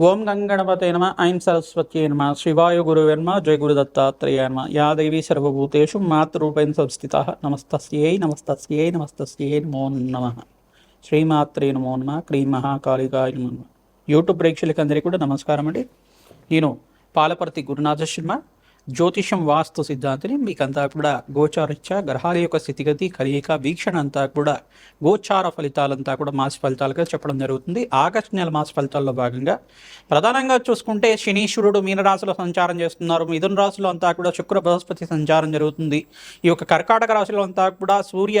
ఓం గంగణపతే నమ ఐం సరస్వత్యే నమ శివాయ గురువర్మ జయ గురు దత్తాత్రేయ నమ. యా దేవీ సర్వభూతేషు మాతృరూపేణ సంస్థిత నమస్తస్యై నమస్తస్యై నమస్తస్యై నమో నమ. శ్రీమాత్రే నమో నమ క్రీ మహాకాళికాయ నమ. యూట్యూబ్ ప్రేక్షకులందరికీ కూడా నమస్కారం అండి. నేను పాలపర్తి గురునాథ శర్మ జ్యోతిషం వాస్తు సిద్ధాంతిని మీకంతా కూడా గోచారిత్య గ్రహాల యొక్క స్థితిగతి కలియిక వీక్షణ అంతా కూడా గోచార ఫలితాలంతా కూడా మాస ఫలితాలుగా చెప్పడం జరుగుతుంది. ఆగస్టు నెల మాస ఫలితాల్లో భాగంగా ప్రధానంగా చూసుకుంటే శనీశ్వరుడు మీనరాశిలో సంచారం చేస్తున్నారు. మిథున రాశిలో అంతా కూడా శుక్ర బృహస్పతి సంచారం జరుగుతుంది. ఈ యొక్క కర్కాటక రాశిలో అంతా కూడా సూర్య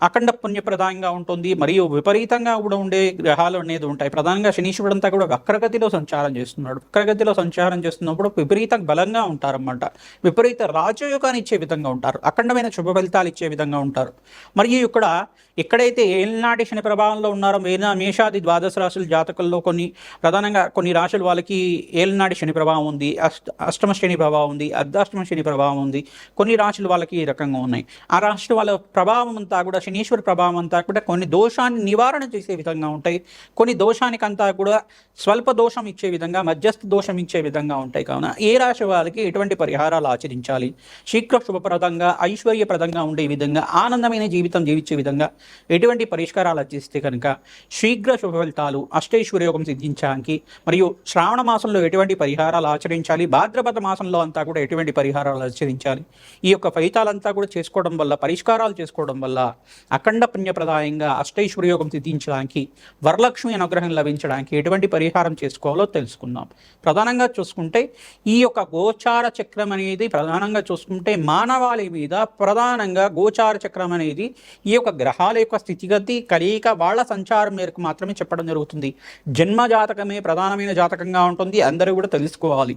అఖండ పుణ్యప్రదాయంగా ఉంటుంది మరియు విపరీతంగా కూడా ఉండే గ్రహాలు అనేది ఉంటాయి. ప్రధానంగా శనీశ్వరుడు అంతా కూడా వక్రగతిలో సంచారం చేస్తున్నాడు. వక్రగతిలో సంచారం చేస్తున్నప్పుడు విపరీత బలంగా ఉంటారన్నమాట. విపరీత రాజయోగాన్ని ఇచ్చే విధంగా ఉంటారు. అఖండమైన శుభ ఫలితాలు ఇచ్చే విధంగా ఉంటారు. మరియు ఇక్కడ ఎక్కడైతే ఏలినాటి శని ప్రభావంలో ఉన్నారో మేనా మేషాది ద్వాదశ రాశుల జాతకుల్లో కొన్ని ప్రధానంగా కొన్ని రాశులు వాళ్ళకి ఏలినాటి శని ప్రభావం ఉంది అష్ట అష్టమ శని ప్రభావం ఉంది అర్ధాష్టమ శని ప్రభావం ఉంది. కొన్ని రాశులు వాళ్ళకి ఈ రకంగా ఉన్నాయి. ఆ రాశుల వాళ్ళ ప్రభావం అంతా కూడా శనీశ్వర ప్రభావం అంతా కూడా కొన్ని దోషాన్ని నివారణ చేసే విధంగా ఉంటాయి. కొన్ని దోషానికంతా కూడా స్వల్ప దోషం ఇచ్చే విధంగా మధ్యస్థ దోషం ఇచ్చే విధంగా ఉంటాయి. కావున ఏ రాశి వారికి ఎటువంటి పరిహారాలు ఆచరించాలి? శీఘ్ర శుభప్రదంగా ఐశ్వర్యప్రదంగా ఉండే విధంగా ఆనందమైన జీవితం జీవించే విధంగా ఎటువంటి పరిష్కారాలు ఆచరిస్తే కనుక శీఘ్ర శుభ ఫలితాలు అష్టైశ్వర్య యోగం సిద్ధించడానికి మరియు శ్రావణ మాసంలో ఎటువంటి పరిహారాలు ఆచరించాలి భాద్రపద మాసంలో అంతా కూడా ఎటువంటి పరిహారాలు ఆచరించాలి ఈ యొక్క ఫలితాలంతా కూడా చేసుకోవడం వల్ల పరిష్కారాలు చేసుకోవడం వల్ల అఖండ పుణ్యప్రదాయంగా అష్టైశ్వర్యోగం సిద్ధించడానికి వరలక్ష్మి అనుగ్రహం లభించడానికి ఎటువంటి పరిహారం చేసుకోవాలో తెలుసుకుందాం. ప్రధానంగా చూసుకుంటే ఈ యొక్క గోచార చక్రం అనేది ప్రధానంగా చూసుకుంటే మానవాళి మీద ప్రధానంగా గోచార చక్రం అనేది ఈ యొక్క గ్రహాల యొక్క స్థితిగతి కలయిక వాళ్ళ సంచారం మేరకు మాత్రమే చెప్పడం జరుగుతుంది. జన్మ జాతకమే ప్రధానమైన జాతకంగా ఉంటుంది. అందరూ కూడా తెలుసుకోవాలి.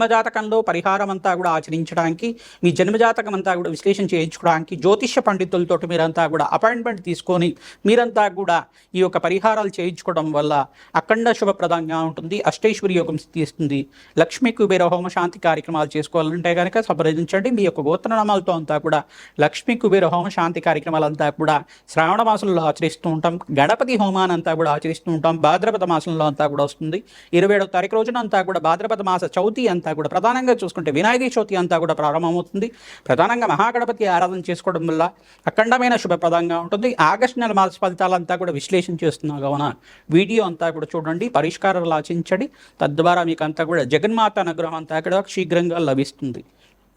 జన్మజాతకంలో పరిహారం అంతా కూడా ఆచరించడానికి మీ జన్మజాతకం అంతా కూడా విశ్లేషణ చేయించుకోవడానికి జ్యోతిష్య పండితులతో మీరంతా కూడా అపాయింట్మెంట్ తీసుకొని మీరంతా కూడా ఈ యొక్క పరిహారాలు చేయించుకోవడం వల్ల అఖండ శుభప్రదంగా ఉంటుంది అష్టైశ్వరి యోగం తీస్తుంది. లక్ష్మీ కుబేర హోమ శాంతి కార్యక్రమాలు చేసుకోవాలంటే కనుక సంప్రదించండి. మీ యొక్క గోత్రనామాలతో అంతా కూడా లక్ష్మీ కుబేర హోమ శాంతి కార్యక్రమాలంతా కూడా శ్రావణ మాసంలో ఆచరిస్తూ ఉంటాం. గణపతి హోమానంతా కూడా ఆచరిస్తూ ఉంటాం. భాద్రపద మాసంలో అంతా కూడా వస్తుంది. ఇరవై ఏడవ తారీఖు రోజున అంతా కూడా భాద్రపద మాస చవితి అంతా కూడా ప్రధానంగా చూసుకుంటే వినాయక చవితి అంతా కూడా ప్రారంభమవుతుంది. ప్రధానంగా మహాగణపతి ఆరాధన చేసుకోవడం వల్ల అఖండమైన శుభప్రదంగా ఉంటుంది. ఆగస్టు నెల మాస ఫలితాలంతా కూడా విశ్లేషణ చేస్తున్నా కావున వీడియో అంతా కూడా చూడండి పరిష్కారాలు ఆచించండి తద్వారా మీకు అంతా కూడా జగన్మాత అనుగ్రహం అంతా కూడా శీఘ్రంగా లభిస్తుంది.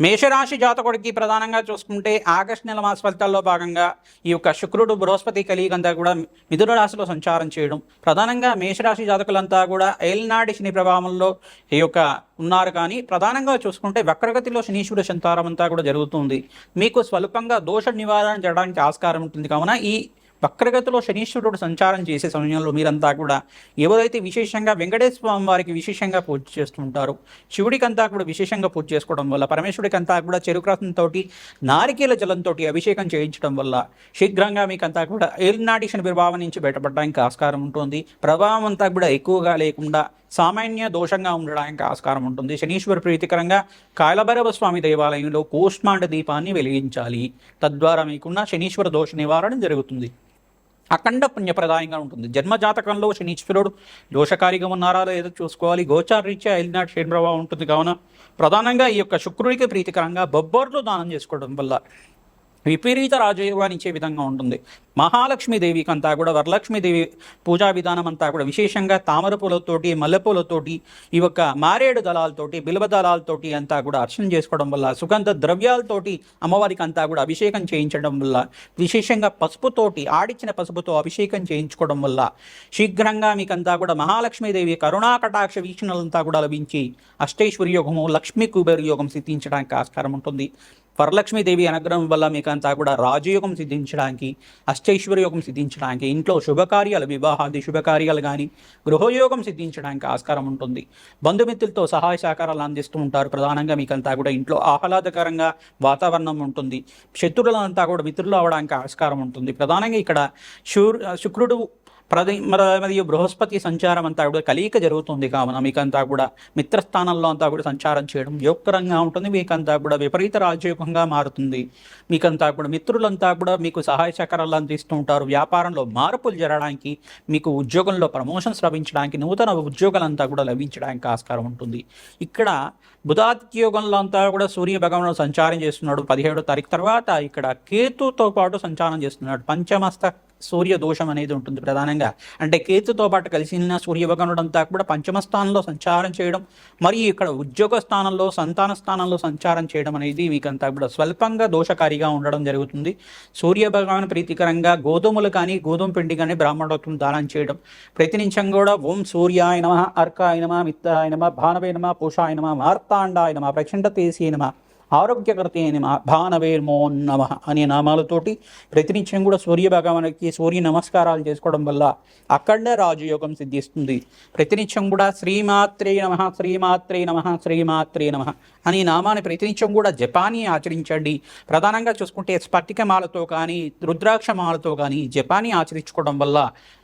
మేషరాశి జాతకుడికి ప్రధానంగా చూసుకుంటే ఆగస్టు నెల మాస ఫలితాల్లో భాగంగా ఈ యొక్క శుక్రుడు బృహస్పతి కలిగంతా కూడా మిథున రాశిలో సంచారం చేయడం. ప్రధానంగా మేషరాశి జాతకులంతా కూడా ఏల్నాడి శని ప్రభావంలో ఈ యొక్క ఉన్నారు. కానీ ప్రధానంగా చూసుకుంటే వక్రగతిలో శనీశ్వర సంతారం అంతా కూడా జరుగుతుంది. మీకు స్వల్పంగా దోష నివారణ చేయడానికి ఆస్కారం ఉంటుంది. కావున ఈ వక్రగతిలో శనీశ్వరుడు సంచారం చేసే సమయంలో మీరంతా కూడా ఎవరైతే విశేషంగా వెంకటేశ్వర స్వామి వారికి విశేషంగా పూజ చేస్తుంటారో శివుడికంతా కూడా విశేషంగా పూజ చేసుకోవడం వల్ల పరమేశ్వరుడికంతా కూడా చెరుకురసంతో నారికేల జలంతో అభిషేకం చేయించడం వల్ల శీఘ్రంగా మీకంతా కూడా ఏలినాటి శని ప్రభావం నుంచి బయటపడడానికి ఆస్కారం ఉంటుంది. ప్రభావం అంతా కూడా ఎక్కువగా లేకుండా సామాన్య దోషంగా ఉండడానికి ఆస్కారం ఉంటుంది. శనీశ్వర ప్రీతికరంగా కాలభైరవ స్వామి దేవాలయంలో కోష్మాండ దీపాన్ని వెలిగించాలి. తద్వారా మీకున్న శనీశ్వర దోష నివారణ జరుగుతుంది. అఖండ పుణ్యప్రదాయంగా ఉంటుంది. జన్మజాతకంలో శనీశ్వరుడు దోషకారిగా ఉన్నారా లేదో చూసుకోవాలి. గోచారీత్యా వెళ్ళినాటి శని ప్రభావం ఉంటుంది. కావున ప్రధానంగా ఈ యొక్క శుక్రుడికి ప్రీతికరంగా బొబ్బర్లు దానం చేసుకోవడం వల్ల విపరీత రాజయోగాన్ని ఇచ్చే విధంగా ఉంటుంది. మహాలక్ష్మీదేవికి అంతా కూడా వరలక్ష్మీదేవి పూజా విధానం అంతా కూడా విశేషంగా తామర పూలతోటి మల్లెపూలతోటి ఈ యొక్క మారేడు దళాలతోటి బిల్వ దళాలతోటి అంతా కూడా అర్చన చేసుకోవడం వల్ల సుగంధ ద్రవ్యాలతోటి అమ్మవారికి అంతా కూడా అభిషేకం చేయించడం వల్ల విశేషంగా పసుపుతోటి ఆడిచ్చిన పసుపుతో అభిషేకం చేయించుకోవడం వల్ల శీఘ్రంగా మీకంతా కూడా మహాలక్ష్మీదేవి కరుణా కటాక్ష వీక్షణలంతా కూడా లభించి అష్టేశ్వరి యోగము లక్ష్మీ కుబేర యోగం సిద్ధించడానికి ఆస్కారం ఉంటుంది. వరలక్ష్మీదేవి అనుగ్రహం వల్ల మీకు అంతా కూడా రాజయోగం సిద్ధించడానికి అష్టైశ్వర్యోగం సిద్ధించడానికి ఇంట్లో శుభకార్యాలు వివాహాది శుభకార్యాలు కానీ గృహయోగం సిద్ధించడానికి ఆస్కారం ఉంటుంది. బంధుమిత్రులతో సహాయ సహకారాలు అందిస్తూ ఉంటారు. ప్రధానంగా మీకంతా కూడా ఇంట్లో ఆహ్లాదకరంగా వాతావరణం ఉంటుంది. శత్రువులంతా కూడా మిత్రులు అవడానికి ఆస్కారం ఉంటుంది. ప్రధానంగా ఇక్కడ శూర్ శుక్రుడు ప్రతి మరియు బృహస్పతి సంచారం అంతా కూడా కలియిక జరుగుతుంది కావున మీకంతా కూడా మిత్రస్థానంలో అంతా కూడా సంచారం చేయడం యోగకరంగా ఉంటుంది. మీకంతా కూడా విపరీత రాజయోగంగా మారుతుంది. మీకంతా కూడా మిత్రులంతా కూడా మీకు సహాయ సహకారాలు అందిస్తూ ఉంటారు. వ్యాపారంలో మార్పులు జరగడానికి మీకు ఉద్యోగంలో ప్రమోషన్స్ లభించడానికి నూతన ఉద్యోగాలంతా కూడా లభించడానికి ఆస్కారం ఉంటుంది. ఇక్కడ బుధాత్యోగంలో అంతా కూడా సూర్య భగవానుడు సంచారం చేస్తున్నాడు. పదిహేడో తారీఖు తర్వాత ఇక్కడ కేతుతో పాటు సంచారం చేస్తున్నాడు. పంచమస్త సూర్య దోషం అనేది ఉంటుంది ప్రధానంగా. అంటే కేతుతో పాటు కలిసిన సూర్య కూడా పంచమ స్థానంలో సంచారం చేయడం మరియు ఇక్కడ ఉద్యోగ స్థానంలో సంతాన స్థానంలో సంచారం చేయడం అనేది మీకంతా కూడా స్వల్పంగా దోషకారిగా ఉండడం జరుగుతుంది. సూర్య భగవాన్ ప్రీతికరంగా గోధుమలు కానీ గోధుమ పిండి కానీ బ్రాహ్మణోత్వం దానం చేయడం. ప్రతినిత్యం కూడా ఓం సూర్యాయ నమ అర్కాయ నమ మిత్రాయ నమ భానవే నమ పూషాయ నమ మార్తాండాయ నమ ప్రచండ తేసీ నమ ఆరోగ్యకర్తే నమ భానవేర్మో అనే నామాలతోటి ప్రతినిత్యం కూడా సూర్య భగవానికి సూర్య నమస్కారాలు చేసుకోవడం వల్ల అఖండ రాజయోగం సిద్ధిస్తుంది. ప్రతినిత్యం కూడా శ్రీమాత్రే నమ శ్రీమాత్రే నమ శ్రీమాత్రే నమ అనే నామాన్ని ప్రతినిత్యం కూడా జపాని ఆచరించండి. ప్రధానంగా చూసుకుంటే స్ఫటికమాలతో కానీ రుద్రాక్షమాలతో కానీ జపాని ఆచరించుకోవడం వల్ల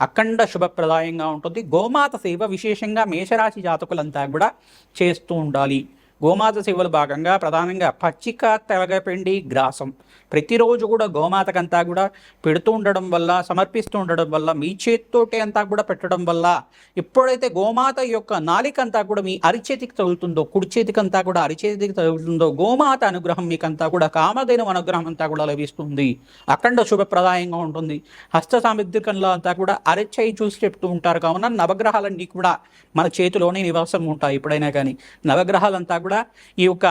అఖండ శుభప్రదాయంగా ఉంటుంది. గోమాత సేవ విశేషంగా మేషరాశి జాతకులంతా కూడా చేస్తూ ఉండాలి. గోమాత సేవలు భాగంగా ప్రధానంగా పచ్చిక తెలగపిండి గ్రాసం. ప్రతిరోజు కూడా గోమాతకంతా కూడా పెడుతూ ఉండడం వల్ల సమర్పిస్తూ ఉండడం వల్ల మీ చేతితోటి అంతా కూడా పెట్టడం వల్ల ఎప్పుడైతే గోమాత యొక్క నాలిక అంతా కూడా మీ అరిచేతికి తగులుతుందో కుడిచేతికంతా కూడా అరిచేతికి తగులుతుందో గోమాత అనుగ్రహం మీకంతా కూడా కామధైన అనుగ్రహం అంతా కూడా లభిస్తుంది. అఖండ శుభప్రదాయంగా ఉంటుంది. హస్త సాముద్రికంలో అంతా కూడా అరచేయి చూసి చెప్తూ ఉంటారు. కావున నవగ్రహాలన్నీ కూడా మన చేతిలోనే నివాసం ఉంటాయి ఎప్పుడైనా కానీ. నవగ్రహాలంతా కూడా ఈ యొక్క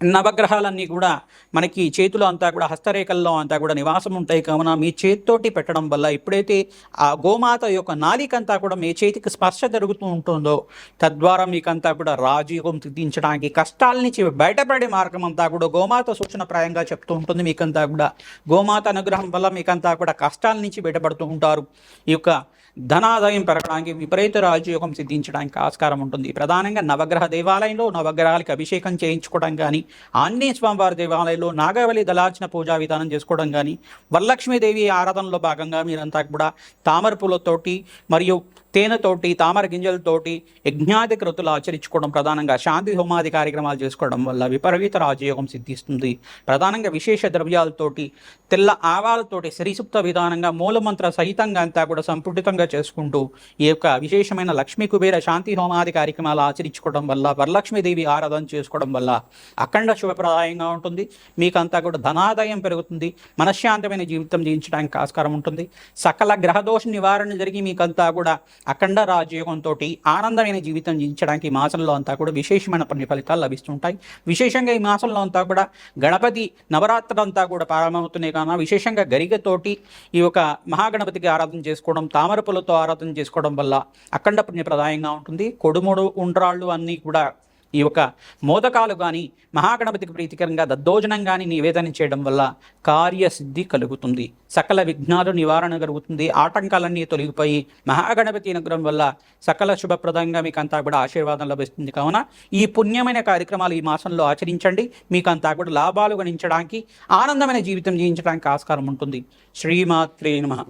నవగ్రహాలన్నీ కూడా మనకి చేతులు అంతా కూడా హస్తరేఖల్లో అంతా కూడా నివాసం ఉంటాయి. కావున మీ చేతితోటి పెట్టడం వల్ల ఎప్పుడైతే ఆ గోమాత యొక్క నాలికంతా కూడా మీ చేతికి స్పర్శ జరుగుతూ ఉంటుందో తద్వారా మీకంతా కూడా రాజయోగం సిద్ధించడానికి కష్టాల నుంచి బయటపడే మార్గం అంతా కూడా గోమాత సూచనప్రాయంగా చెప్తూ ఉంటుంది. మీకంతా కూడా గోమాత అనుగ్రహం వల్ల మీకంతా కూడా కష్టాల నుంచి బయటపడుతూ ఉంటారు. ఈ యొక్క ధనాదాయం పెరగడానికి విపరీత రాజయోగం సిద్ధించడానికి ఆస్కారం ఉంటుంది. ప్రధానంగా నవగ్రహ దేవాలయంలో నవగ్రహాలకి అభిషేకం చేయించుకోవడం కానీ ఆంజనేయ స్వామివారి దేవాలయంలో నాగావళి దళార్చన పూజా విధానం చేసుకోవడం కానీ వరలక్ష్మీదేవి ఆరాధనలో భాగంగా మీరంతా కూడా తామర పూలతోటి మరియు తేనెతోటి తామర గింజలతోటి యజ్ఞాది కృతులు ఆచరించుకోవడం ప్రధానంగా శాంతి హోమాది కార్యక్రమాలు చేసుకోవడం వల్ల విపరీత రాజయోగం సిద్ధిస్తుంది. ప్రధానంగా విశేష ద్రవ్యాలతోటి తెల్ల ఆవాలతోటి సరిసుప్త విధానంగా మూలమంత్ర సహితంగా అంతా కూడా సంపుటితంగా చేసుకుంటూ ఈ యొక్క విశేషమైన లక్ష్మీ కుబేర శాంతి హోమాది కార్యక్రమాలు ఆచరించుకోవడం వల్ల వరలక్ష్మీదేవి ఆరాధన చేసుకోవడం వల్ల అఖండ శుభప్రదాయంగా ఉంటుంది. మీకంతా కూడా ధనాదాయం పెరుగుతుంది. మనశ్శాంతమైన జీవితం జీవించడానికి ఆస్కారం ఉంటుంది. సకల గ్రహదోష నివారణ జరిగి మీకంతా కూడా అఖండ రాజయోగంతో ఆనందమైన జీవితం జీవించడానికి ఈ మాసంలో అంతా కూడా విశేషమైన పని ఫలితాలు లభిస్తుంటాయి. విశేషంగా ఈ మాసంలో అంతా కూడా గణపతి నవరాత్రులు అంతా కూడా ప్రారంభమవుతున్నాయి కావున విశేషంగా గరిగతోటి ఈ యొక్క మహాగణపతికి ఆరాధన చేసుకోవడం తామర పూలతో ఆరాధన చేసుకోవడం వల్ల అఖండ పుణ్యప్రదాయంగా ఉంటుంది. కొడుముడు ఉండ్రాళ్ళు అన్నీ కూడా ఈ యొక్క మోదకాలు కానీ మహాగణపతికి ప్రీతికరంగా దద్దోజనం కానీ నివేదన చేయడం వల్ల కార్యసిద్ధి కలుగుతుంది. సకల విఘ్నాలు నివారణ కలుగుతుంది. ఆటంకాలన్నీ తొలగిపోయి మహాగణపతి అనుగ్రహం వల్ల సకల శుభప్రదంగా మీకు అంతా కూడా ఆశీర్వాదం లభిస్తుంది. కావున ఈ పుణ్యమైన కార్యక్రమాలు ఈ మాసంలో ఆచరించండి. మీకు అంతా కూడా లాభాలు గణించడానికి ఆనందమైన జీవితం జీవించడానికి ఆస్కారం ఉంటుంది. శ్రీమాత్రే నమ.